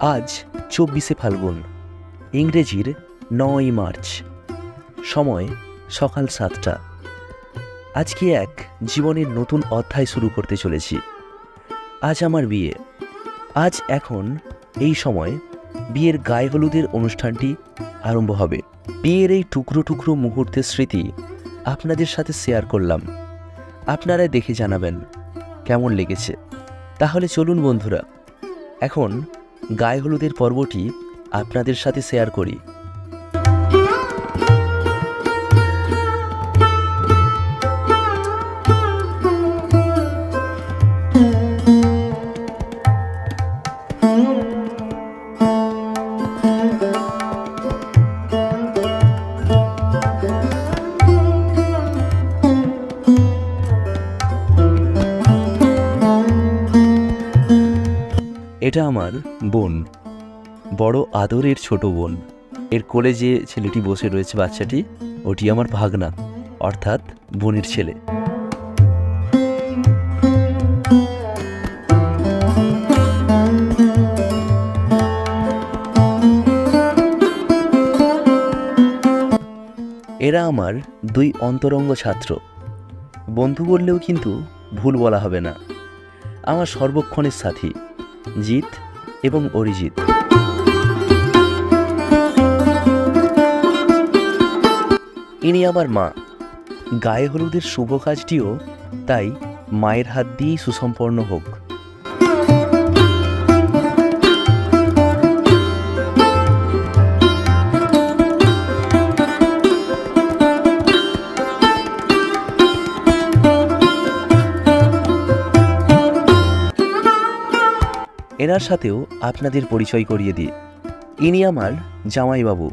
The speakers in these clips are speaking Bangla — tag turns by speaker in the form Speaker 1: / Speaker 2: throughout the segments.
Speaker 1: আজ চব্বিশে ফাল্গুন, ইংরেজির নয় মার্চ, সময় সকাল সাতটা। আজকে এক জীবনের নতুন অধ্যায় শুরু করতে চলেছি। আজ আমার বিয়ে। আজ এখন এই সময় বিয়ের গায়ে হলুদের অনুষ্ঠানটি আরম্ভ হবে। বিয়ের এই টুকরো টুকরো মুহূর্তের স্মৃতি আপনাদের সাথে শেয়ার করলাম। আপনারা দেখে জানাবেন কেমন লেগেছে। তাহলে চলুন বন্ধুরা, এখন গায়ে হলুদের পর্বটি আপনাদের সাথে শেয়ার করি। এটা আমার বোন, বড় আদরের ছোট বোন। এর কোলে যে ছেলেটি বসে রয়েছে বাচ্চাটি, ওটি আমার ভাগনা, অর্থাৎ বোনের ছেলে। এরা আমার দুই অন্তরঙ্গ ছাত্র। বন্ধু বললেও কিন্তু ভুল বলা হবে না। আমার সর্বক্ষণের সাথী। জিৎ এবং অরিজিৎ। ইনি আমার মা। গায়ে হলুদের শুভ কাজটিও তাই মায়ের হাত দিয়েই সুসম্পন্ন হোক। এনার সাথেও আপনাদের পরিচয় করিয়ে দিই। ইনি আমার জামাইবাবু।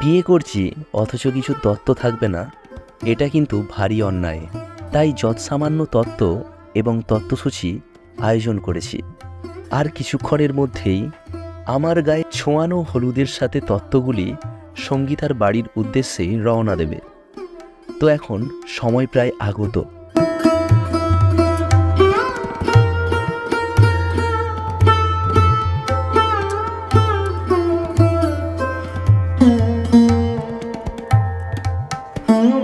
Speaker 1: বিয়ে করছি, অথচ কিছু তত্ত্ব থাকবে না। এটা কিন্তু ভারী অন্যায়। তাই যৎসামান্য তত্ত্ব এবং তত্ত্বসূচি আয়োজন করেছি। আর কিছুক্ষণের মধ্যেই আমার গায়ে ছোঁয়ানো হলুদের সাথে তত্ত্বগুলি সঙ্গীতার বাড়ির উদ্দেশ্যেই রওনা দেবে। তো এখন সময় প্রায় আগত।
Speaker 2: Mm-hmm.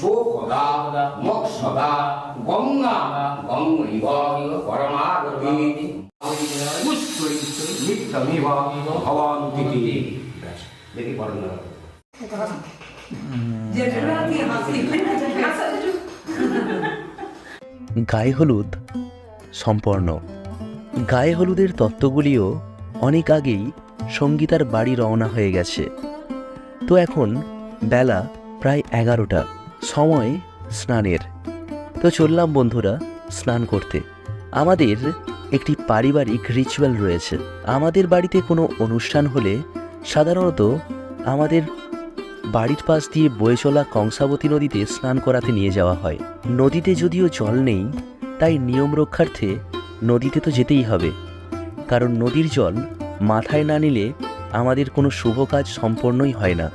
Speaker 2: শোকদা মোক্ষদা গঙ্গা গঙ্গৈব পরমাগতি নিত্যমিব ভবন্তি। দেখি
Speaker 1: গায়ে হলুদ সম্পন্ন গায়ে হলুদের তত্ত্বগুলিও অনেক আগেই সঙ্গীতার বাড়ি রওনা হয়ে গেছে। তো এখন বেলা প্রায় এগারোটা, সময় স্নানের। তো চললাম বন্ধুরা স্নান করতে। আমাদের একটি পারিবারিক রিচুয়াল রয়েছে। আমাদের বাড়িতে কোনো অনুষ্ঠান হলে সাধারণত আমাদের বাড়ির পাশ দিয়ে বয়ে চলা কংসাবতী নদীতে স্নান করাতে নিয়ে যাওয়া হয়। নদীতে যদিও জল নেই, তাই নিয়ম রক্ষার্থে নদীতে তো যেতেই হবে। কারণ নদীর জল মাথায় না নিলে আমাদের কোনো শুভ কাজ সম্পন্নই হয় না।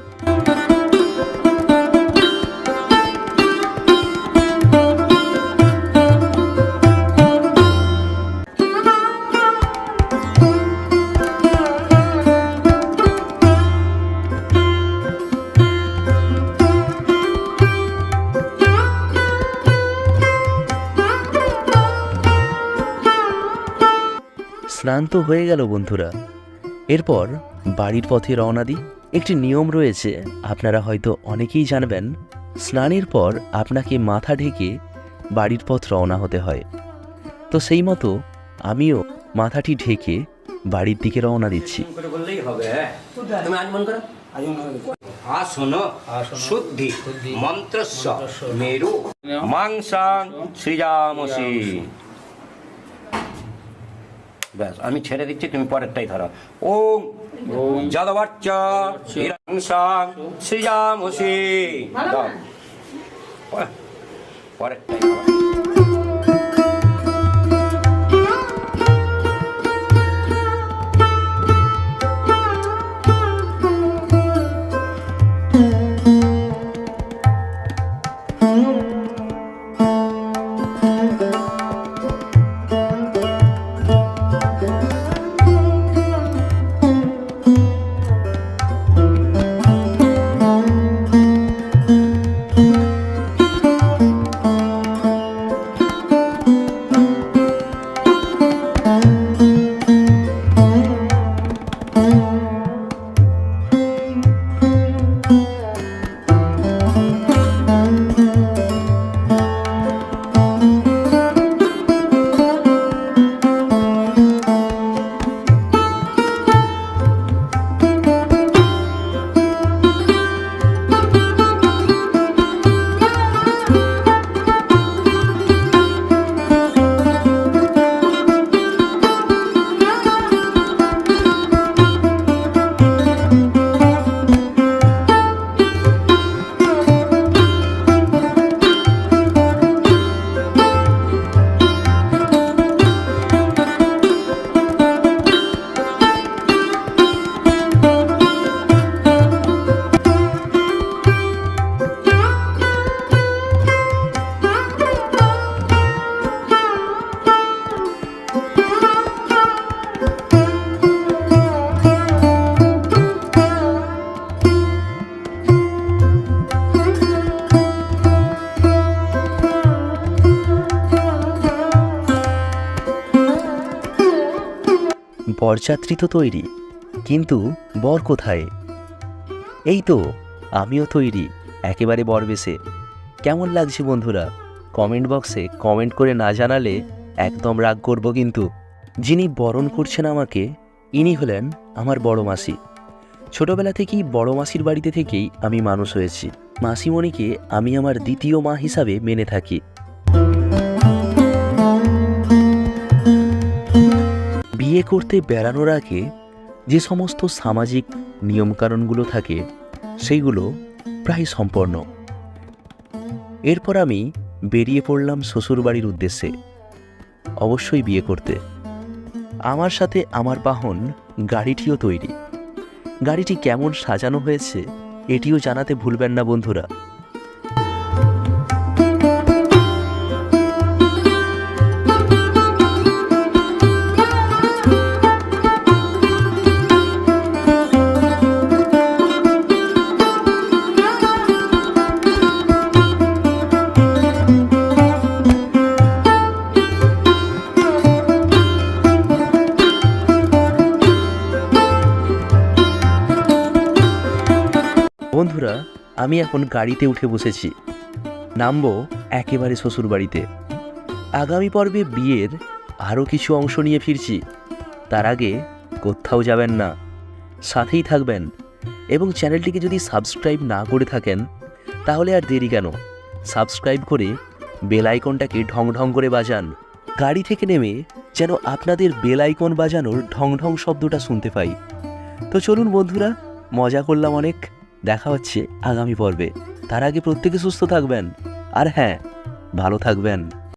Speaker 1: স্নান তো হয়ে গেল বন্ধুরা। এরপর বাড়ির পথে রওনা দিই। একটি নিয়ম রয়েছে আপনারা হয়তো অনেকেই জানবেন স্নানের পর আপনাকে মাথা ঢেকে বাড়ির পথ রওনা হতে হয়। তো সেই মতো আমিও মাথাটি ঢেকে বাড়ির দিকে রওনা দিচ্ছি।
Speaker 2: হবে হ্যাঁ? তুমি আজ মন করো? আসন শুদ্ধি মন্ত্রস্য মেরু মাংসাং সৃজামসি ব্যাস আমি ছেড়ে দিচ্ছি তুমি পরেরটাই ধরো ওম যদবাচ্চ হিরংসাং। পরে- পরেরটাই ধরো।
Speaker 1: বরযাত্রী তো তৈরি, কিন্তু বর কোথায়? এই তো, আমিও তৈরি, একেবারে বরবেশে কেমন লাগছে বন্ধুরা? কমেন্ট বক্সে কমেন্ট করে না জানালে একদম রাগ করব কিন্তু। যিনি বরণ করছেন আমাকে, ইনি হলেন আমার বড় মাসি। ছোটবেলা থেকেই বড় মাসির বাড়িতে থেকেই আমি মানুষ হয়েছি। মাসিমণিকে আমি আমার দ্বিতীয় মা হিসাবে মেনে থাকি। বিয়ে করতে বেড়ানোর আগে যে সমস্ত সামাজিক নিয়মকানুনগুলো থাকে, সেইগুলো প্রায় সম্পন্ন। এরপর আমি বেরিয়ে পড়লাম শ্বশুরবাড়ির উদ্দেশ্যে, অবশ্যই বিয়ে করতে। আমার সাথে আমার বাহন গাড়িটিও তৈরি। গাড়িটি কেমন সাজানো হয়েছে, এটিও জানাতে ভুলবেন না বন্ধুরা। আমি এখন গাড়িতে উঠে বসেছি। নামবো একেবারে শ্বশুর বাড়িতে আগামী পর্বে বিয়ের আরও কিছু অংশ নিয়ে ফিরছি। তার আগে কোথাও যাবেন না। সাথেই থাকবেন। এবং চ্যানেলটিকে যদি সাবস্ক্রাইব না করে থাকেন, তাহলে আর দেরি কেন? সাবস্ক্রাইব করে বেল আইকনটাকে ঢং ঢং করে বাজান। গাড়ি থেকে নেমে যেন আপনাদের বেল আইকন বাজানোর ঢং ঢং শব্দটা শুনতে পাই। তো চলুন বন্ধুরা, মজা করলাম অনেক। দেখা হচ্ছে আগামী পর্বে। তার আগে প্রত্যেকে সুস্থ থাকবেন। আর হ্যাঁ ভালো থাকবেন।